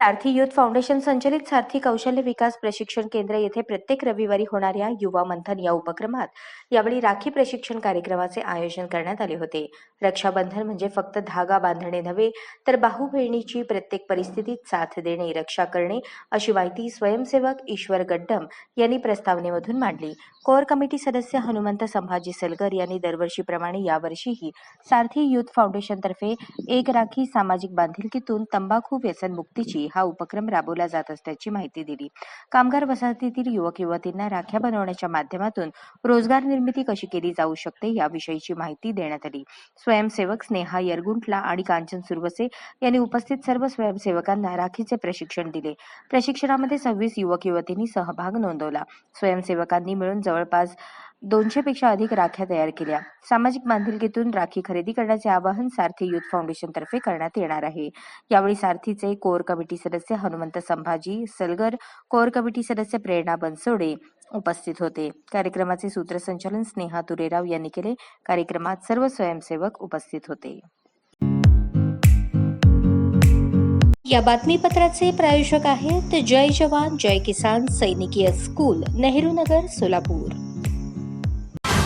सारथी youth foundation संचलित सारथी कौशल्य विकास प्रशिक्षण केंद्र येथे प्रत्येक रविवारी होणाऱ्या युवा मंथन या उपक्रमात यावेळी राखी प्रशिक्षण कार्यक्रमाचे आयोजन करण्यात आले होते. रक्षाबंधन म्हणजे फक्त धागा बांधणे नव्हे तर भाऊ बहिणीची प्रत्येक परिस्थितीत साथ देणे रक्षा करणे अशी माहिती स्वयंसेवक ईश्वर गड्डम यांनी प्रस्तावनेमधून मांडली. कोर कमिटी सदस्य हनुमंत संभाजी सलगर यांनी दरवर्षीप्रमाणे यावर्षीही सारथी युथ फाउंडेशनतर्फे एक राखी सामाजिक बांधिलकीतून तंबाखू व्यसनमुक्तीची हा उपक्रम राबवला जात असल्याची माहिती दिली. कामगार वसाहतीतील युवक युवतींना राख्या बनवण्याच्या माध्यमातून रोजगार निर्मिती कशी केली जाऊ शकते याविषयीची माहिती देण्यात आली. स्वयंसेवक स्नेहा यरगुंटला आणि कांचन सुरवसे यांनी उपस्थित सर्व स्वयंसेवकांना राखीचे प्रशिक्षण दिले. प्रशिक्षणामध्ये सव्वीस युवक युवतींनी सहभाग नोंदवला. स्वयंसेवकांनी मिळून जवळपास दोनशे पेक्षा अधिक राख्या तयार केल्या. सामाजिक बांधिलकीतून राखी खरेदी करण्याचे आवाहन सारथी युथ फाउंडेशन तर्फे करण्यात येणार आहे. यावेळी सारथीचे कोर कमिटी सदस्य हनुमंत संभाजी सलगर कोर कमिटी सदस्य प्रेरणा बनसोडे उपस्थित होते. कार्यक्रमाचे सूत्रसंचालन स्नेहा तुरेराव यांनी केले. कार्यक्रमात सर्व स्वयंसेवक उपस्थित होते. या बातमीपत्राचे प्रायोजक आहेत जय जवान जय किसान सैनिकीय स्कूल नेहरू नगर सोलापूर.